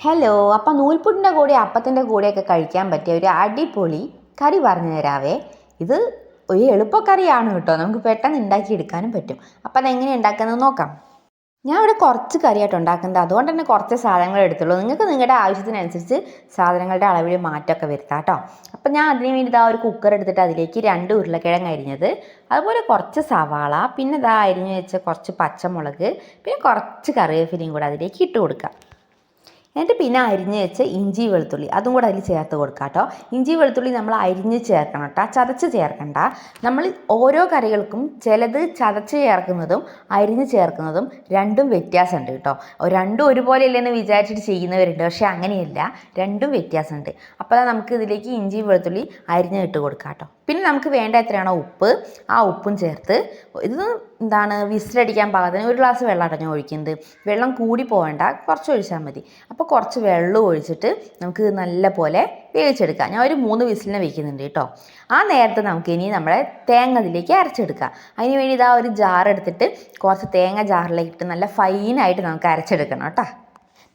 Hello അപ്പം നൂൽപുട്ടിന്റെ കൂടെ അപ്പത്തിന്റെ കൂടെയൊക്കെ കഴിക്കാൻ പറ്റിയ ഒരു അടിപൊളി കറി പറഞ്ഞു തരാവേ. ഇത് ഒരു എളുപ്പക്കറിയാണ് കേട്ടോ. നമുക്ക് പെട്ടെന്ന് ഉണ്ടാക്കിയെടുക്കാനും പറ്റും. അപ്പം അതെങ്ങനെ ഉണ്ടാക്കുന്നത് നോക്കാം. ഞാൻ ഇവിടെ കുറച്ച് കറിയായിട്ട് ഉണ്ടാക്കുന്നത്. അതുകൊണ്ട് തന്നെ കുറച്ച് സാധനങ്ങൾ എടുത്തുള്ളൂ. നിങ്ങൾക്ക് നിങ്ങളുടെ ആവശ്യത്തിനനുസരിച്ച് സാധനങ്ങളുടെ അളവിൽ മാറ്റമൊക്കെ വരുത്താം കേട്ടോ. അപ്പം ഞാൻ അതിന് വേണ്ടി ഇതാ ഒരു കുക്കർ എടുത്തിട്ട് അതിലേക്ക് രണ്ട് ഉരുളക്കിഴങ്ങ് അരിഞ്ഞത്. അതുപോലെ കുറച്ച് സവാള പിന്നെ ഇതാ അരിഞ്ഞ് വെച്ച കുറച്ച് പച്ചമുളക് പിന്നെ കുറച്ച് കറിവേപ്പിലയും കൂടെ അതിലേക്ക് ഇട്ട് കൊടുക്കുക എന്നിട്ട് പിന്നെ അരിഞ്ഞ് വെച്ച് ഇഞ്ചി വെളുത്തുള്ളി അതും കൂടെ അതിൽ ചേർത്ത് കൊടുക്കുക കേട്ടോ ഇഞ്ചി വെളുത്തുള്ളി നമ്മൾ അരിഞ്ഞ് ചേർക്കണം കേട്ടോ ചതച്ച് ചേർക്കണ്ട. നമ്മൾ ഓരോ കറികൾക്കും ചിലത് ചതച്ച് ചേർക്കുന്നതും അരിഞ്ഞ് ചേർക്കുന്നതും രണ്ടും വ്യത്യാസമുണ്ട് കേട്ടോ രണ്ടും ഒരുപോലെ ഇല്ലെന്ന് വിചാരിച്ചിട്ട് ചെയ്യുന്നവരുണ്ട് പക്ഷേ അങ്ങനെയല്ല രണ്ടും വ്യത്യാസമുണ്ട്. അപ്പോൾ നമുക്ക് ഇതിലേക്ക് ഇഞ്ചി വെളുത്തുള്ളി അരിഞ്ഞ് ഇട്ട് കൊടുക്കാം കേട്ടോ പിന്നെ നമുക്ക് വേണ്ട എത്രയാണോ ഉപ്പ് ആ ഉപ്പും ചേർത്ത് ഇത് എന്താണ് വിസിലടിക്കാൻ പാകത്തിന് ഒരു ഗ്ലാസ് വെള്ളം അടഞ്ഞ് ഒഴിക്കുന്നത് വെള്ളം കൂടി പോകേണ്ട കുറച്ച് ഒഴിച്ചാൽ മതി. അപ്പോൾ കുറച്ച് വെള്ളം ഒഴിച്ചിട്ട് നമുക്ക് നല്ല പോലെ വേവിച്ചെടുക്കാം. ഞാൻ ഒരു മൂന്ന് വിസിലിനെ വെക്കുന്നുണ്ട് കേട്ടോ. ആ നേരത്തെ നമുക്ക് ഇനി നമ്മളെ തേങ്ങ അതിലേക്ക് അരച്ചെടുക്കാം. അതിന് വേണ്ടി ഇതാ ഒരു ജാർ എടുത്തിട്ട് കുറച്ച് തേങ്ങ ജാറിലേക്ക് ഇട്ട് നല്ല ഫൈനായിട്ട് നമുക്ക് അരച്ചെടുക്കണം കേട്ടോ.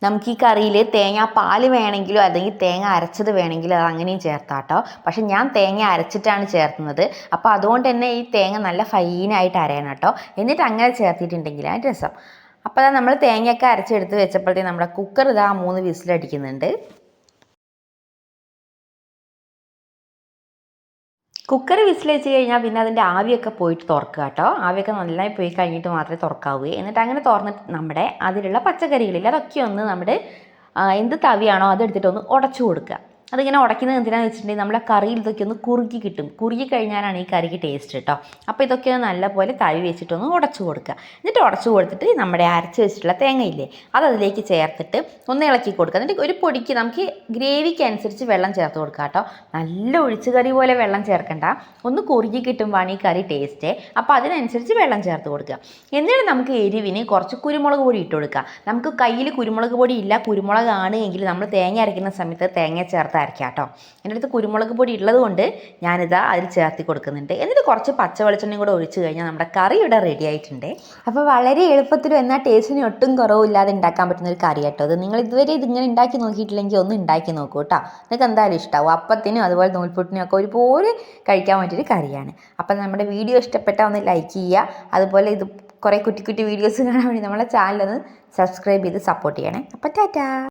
നമുക്ക് ഈ കറിയിൽ തേങ്ങ പാൽ വേണമെങ്കിലോ അല്ലെങ്കിൽ തേങ്ങ അരച്ചത് വേണമെങ്കിലോ അത് അങ്ങനെയും ചേർത്താം കേട്ടോ. പക്ഷെ ഞാൻ തേങ്ങ അരച്ചിട്ടാണ് ചേർക്കുന്നത് അപ്പോൾ അതുകൊണ്ട് തന്നെ ഈ തേങ്ങ നല്ല ഫൈനായിട്ട് അരയണം കേട്ടോ. എന്നിട്ട് അങ്ങനെ ചേർത്തിട്ടുണ്ടെങ്കിലാണ് രസം. അപ്പോൾ അതാ നമ്മൾ തേങ്ങയൊക്കെ അരച്ചെടുത്ത് വെച്ചപ്പോഴത്തേക്ക് നമ്മുടെ കുക്കർ ഇതാ മൂന്ന് വിസിലടിക്കുന്നുണ്ട് കുക്കർ വിസിൽ വെച്ച് കഴിഞ്ഞാൽ പിന്നെ അതിന്റെ ആവിയൊക്കെ പോയിട്ട് തുറക്കുക കേട്ടോ. ആവിയൊക്കെ നന്നായി പോയി കഴിഞ്ഞിട്ട് മാത്രമേ തുറക്കാവൂ. എന്നിട്ട് അങ്ങനെ തുറന്നിട്ട് നമ്മുടെ അതിലുള്ള പച്ചക്കറികളിൽ അതൊക്കെ ഒന്ന് നമ്മുടെ എന്ത് തവിയാണോ അതെടുത്തിട്ട് ഒന്ന് ഉടച്ചു കൊടുക്കുക. അതിങ്ങനെ ഉടയ്ക്കുന്നത് എന്തിനാണെന്ന് വെച്ചിട്ടുണ്ടെങ്കിൽ നമ്മുടെ കറിയിൽ ഇതൊക്കെ ഒന്ന് കുറുകി കിട്ടും. കുറുകി കഴിഞ്ഞാലാണ് ഈ കറിക്ക് ടേസ്റ്റ് കേട്ടോ അപ്പോൾ ഇതൊക്കെ നല്ലപോലെ തവി വെച്ചിട്ടൊന്ന് ഉടച്ചു കൊടുക്കുക. എന്നിട്ട് ഉടച്ചു കൊടുത്തിട്ട് നമ്മുടെ അരച്ച് വെച്ചിട്ടുള്ള തേങ്ങയില്ലേ അത് അതിലേക്ക് ചേർത്തിട്ട് ഒന്ന് ഇളക്കി കൊടുക്കുക. എന്നിട്ട് ഒരു പൊടിക്ക് നമുക്ക് ഗ്രേവിക്ക് അനുസരിച്ച് വെള്ളം ചേർത്ത് കൊടുക്കുക കേട്ടോ. നല്ല ഒഴിച്ചു കറി പോലെ വെള്ളം ചേർക്കണ്ട. ഒന്ന് കുറുകി കിട്ടുമ്പോഴാണ് ഈ കറി ടേസ്റ്റ് അപ്പോൾ അതിനനുസരിച്ച് വെള്ളം ചേർത്ത് കൊടുക്കുക. എന്നിട്ട് നമുക്ക് എരിവിന് കുറച്ച് കുരുമുളക് പൊടി ഇട്ട് കൊടുക്കുക. നമുക്ക് കയ്യിൽ കുരുമുളക് പൊടി ഇല്ല. കുരുമുളകാണ് എങ്കിൽ നമ്മൾ തേങ്ങ അരയ്ക്കുന്ന സമയത്ത് തേങ്ങ ചേർത്ത് അരയ്ക്കാം കേട്ടോ. എന്റെ അടുത്ത് കുരുമുളക് പൊടി ഉള്ളത് കൊണ്ട് ഞാനിതാ അതിൽ ചേർത്തി കൊടുക്കുന്നുണ്ട്. എന്നിട്ട് കുറച്ച് പച്ച വെളിച്ചെണ്ണയും കൂടെ ഒഴിച്ച് കഴിഞ്ഞാൽ നമ്മുടെ കറി ഇവിടെ റെഡി ആയിട്ടുണ്ട്. അപ്പോൾ വളരെ എളുപ്പത്തിലും എന്നാൽ ടേസ്റ്റിന് ഒട്ടും കുറവില്ലാതെ ഉണ്ടാക്കാൻ പറ്റുന്ന ഒരു കറി കേട്ടോ അത് നിങ്ങൾ ഇതുവരെ ഇതിങ്ങനെ ഉണ്ടാക്കി നോക്കിയിട്ടില്ലെങ്കിൽ ഒന്ന് ഉണ്ടാക്കി നോക്കൂ കേട്ടോ. നിങ്ങൾക്ക് എന്തായാലും ഇഷ്ടമാവും അപ്പത്തിനും അതുപോലെ നൂൽപുട്ടിനും ഒക്കെ ഒരുപോലെ കഴിക്കാൻ പറ്റിയൊരു കറിയാണ്. അപ്പം നമ്മുടെ വീഡിയോ ഇഷ്ടപ്പെട്ടാൽ ഒന്ന് ലൈക്ക് ചെയ്യുക. അതുപോലെ ഇത് കുറേ കുട്ടി കുട്ടി വീഡിയോസ് കാണാൻ വേണ്ടി നമ്മളെ ചാനലൊന്ന് സബ്സ്ക്രൈബ് ചെയ്ത് സപ്പോർട്ട് ചെയ്യണേ. അപ്പം ടാറ്റാ.